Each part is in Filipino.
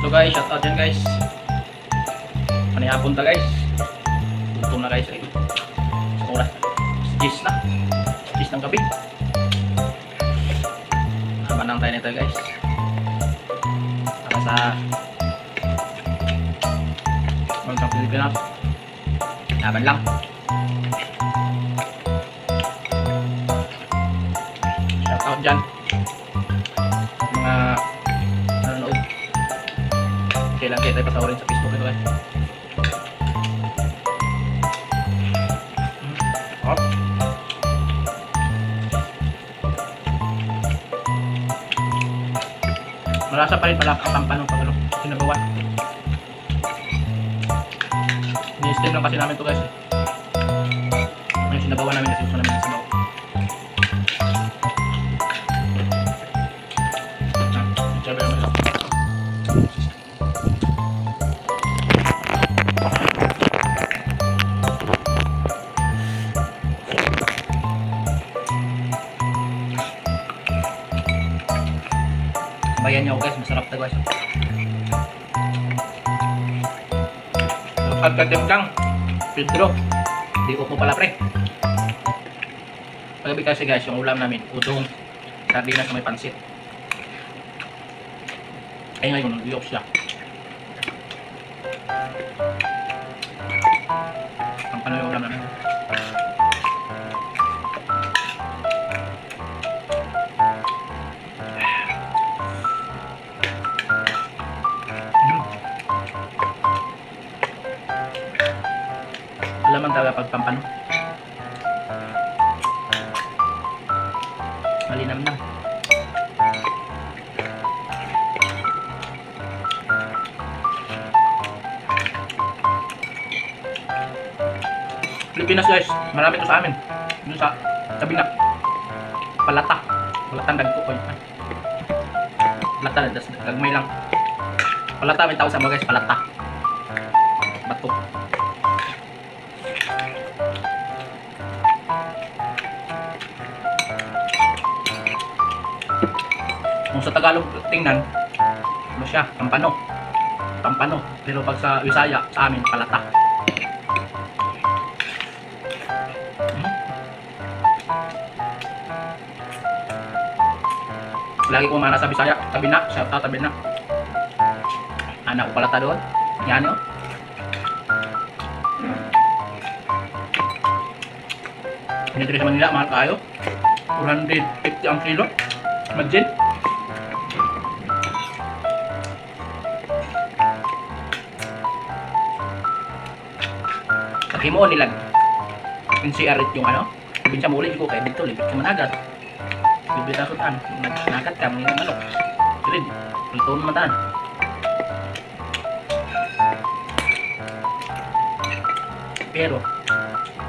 So guys, shout out dyan guys. Ano yung punta guys? Gutom na guys. Eh. Oras. Gis na. Gis ng gabi. Haban lang tayo nito guys. Para sa Welcome Pilipinas. Laban lang. Shout out dyan. Kailan kayo tayo patawarin sa Facebook ito guys. Oh. Malasa pa rin pala ang pampanong pag ano. Ni-steam lang kasi namin to guys. eh. Ngayon sinabawan namin kasi gusto namin Bayan niyo guys, masarap to guys. Pagkatim kang Pedro, di upo pala pre. Pagabi kasi guys, yung ulam namin, udong, sardinas na may pansit. Ay ngayon, liyok siya. Alaman talaga pag pampano. Malinam na. Pilipinas guys, marami to sa amin. Dun sa tabi na. Palata. Palatang dagko ko. Palata, das gagmay lang. Palata may tawag sa mga guys, palata. Bato. Kung sa Tagalog tingnan, ano siya, pampano. Pampano. Pero pag sa Visaya, sa amin, palata. Hmm? Lagi ko mana sa Bisaya, tabi na, out tabi na. Anak ko palata doon. Yan oh. Ini dari sa Manila, mahal kayo. 450 ang kilo. Imagine. Sa mo nila NCR yung ano, bin sa muli ko kay dito libit ka man agad. Libit sa sutan, nagat ka mga manok. Silid, luto naman taan. Pero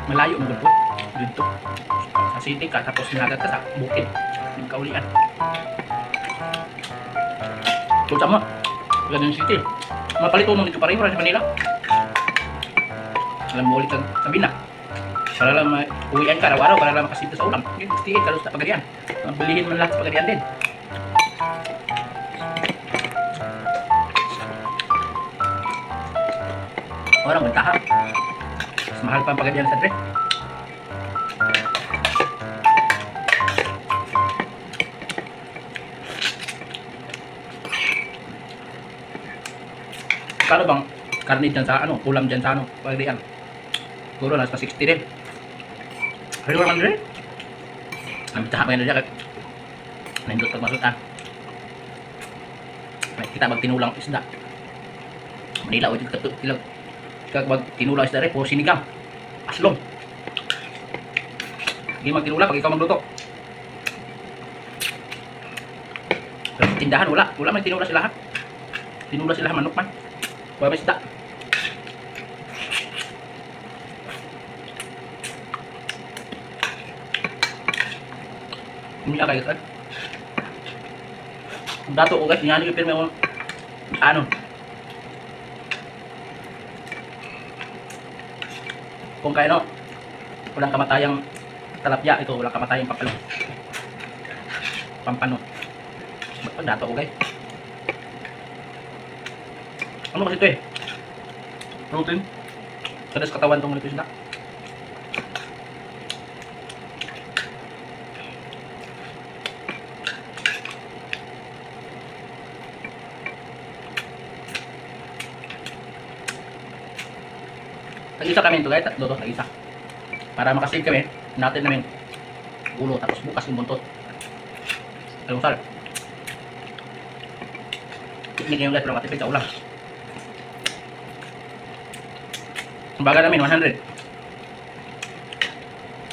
malayo mo po dito. Sa city ka tapos nagat ka sa bukid. Yung kaulian. Kung sama, ganun city. Mapalito mo dito pareho sa Manila alam mo ulit ang sabi na para lang uwian ka araw-araw para lang makasito sa ulam. Yun gustihin ka sa pagarian mabilihin mo lahat sa pagarian din. Orang bentaha mas mahal pa ang pagarian sa tre Kano bang karne dyan sa ano, ulam dyan sa ano, pagarian? Siguro nasa 60 din. Pero naman rin. Ang bitaha pa yun dyan. Nindot pag masutan. May kita mag tinulang isda. Manila o dito tilag. Kag tinulang isda rin, puro sinigang. Aslong. Hindi mag tinulang pag ikaw magluto. Pero tindahan wala. Wala man tinula sila ha. Tinula sila manok man. Wala may isda. Umiyak kayo? Kung dato ko guys, nyanyi ko pirmi mo ano? Kung kaya no, walang kamatayang talapya ito, walang kamatayang papalo. Pampano. Ba't dato ko guys? Ano kasi ito eh? Protein. Sadas katawan tong nito isda. Tag-isa kami ito guys, tatlo to, tag-isa. Para makasave kami, natin namin ulo, tapos bukas yung buntot. Almusal. Picnic yung guys, pero matipid sa ulam. Ang baga namin, 100.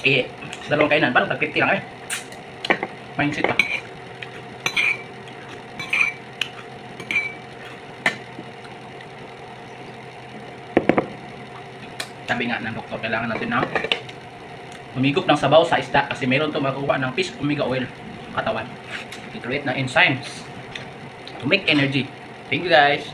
Eh, dalawang kainan, parang tag 50 lang eh. Mindset pa. Sabi nga ng doktor, kailangan natin ng humigop ng sabaw sa isda kasi meron to makukuha ng fish omega oil katawan. It create na enzymes to make energy. Thank you guys.